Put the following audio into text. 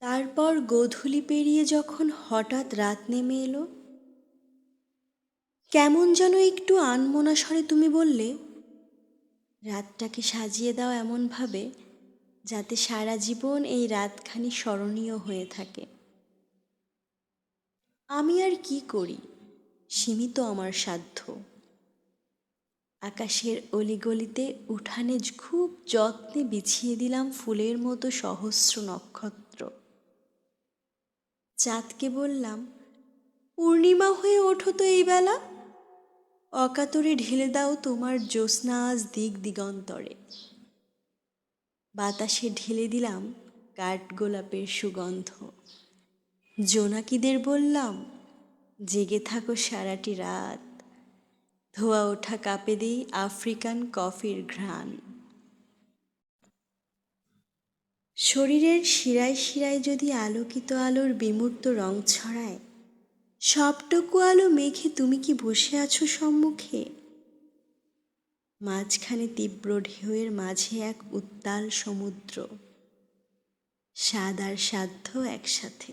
তারপর গোধূলি পেরিয়ে যখন হঠাৎ রাত নেমে এলো, কেমন যেন একটু আনমনা স্বরে তুমি বললে, রাতটাকে সাজিয়ে দাও এমনভাবে যাতে সারা জীবন এই রাতখানি স্মরণীয় হয়ে থাকে। আমি আর কি করি? সীমিত আমার সাধ্য আকাশের অলিগলিতে উঠানে খুব যত্নে বিছিয়ে দিলাম ফুলের মতো সহস্র নক্ষত্র। চাঁদকে বললাম, পূর্ণিমা হয়ে ওঠো তো এই বেলা। অকাতরে ঢেলে দাও তোমার জ্যোৎস্না আজ দিক দিগন্তরে। বাতাসে ঢেলে দিলাম কাঠগোলাপের সুগন্ধ। জোনাকিদের বললাম, জেগে থাকো সারাটি রাত। ধোয়া ওঠা কাপে দিই আফ্রিকান কফির ঘ্রাণ। শরীরের শিরায় শিরায় যদি আলোকিত আলোর বিমূর্ত রং ছড়ায়, সবটুকু আলো মেঘে তুমি কি বসে আছো সম্মুখে? মাঝখানে তীব্র ঢেউয়ের মাঝে এক উত্তাল সমুদ্র সাদ আর সাধ্য একসাথে।